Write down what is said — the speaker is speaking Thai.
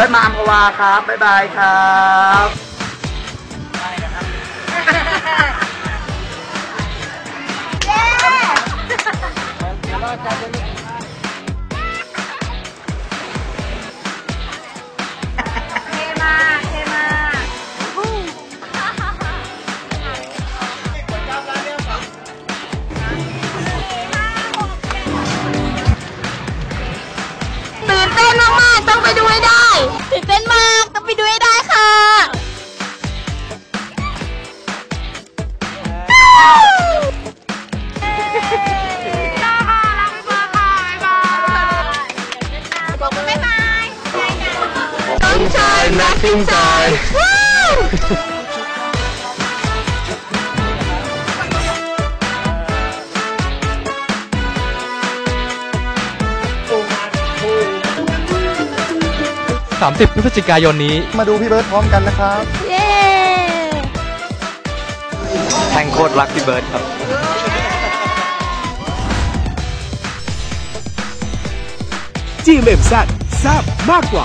บิร์ดมาอัมพวาครับ บ๊ายบายครับเทมาเทมาตื่นเต้นมากๆต้องไป ต้องชายนักติ้งใจว้าว30 พฤศจิกายนนี้ มาดูพี่เบิร์ดพร้อมกันนะครับ เย้แทงโคตรรักพี่เบิร์ดครับ GMM Z แซ่บมากกว่า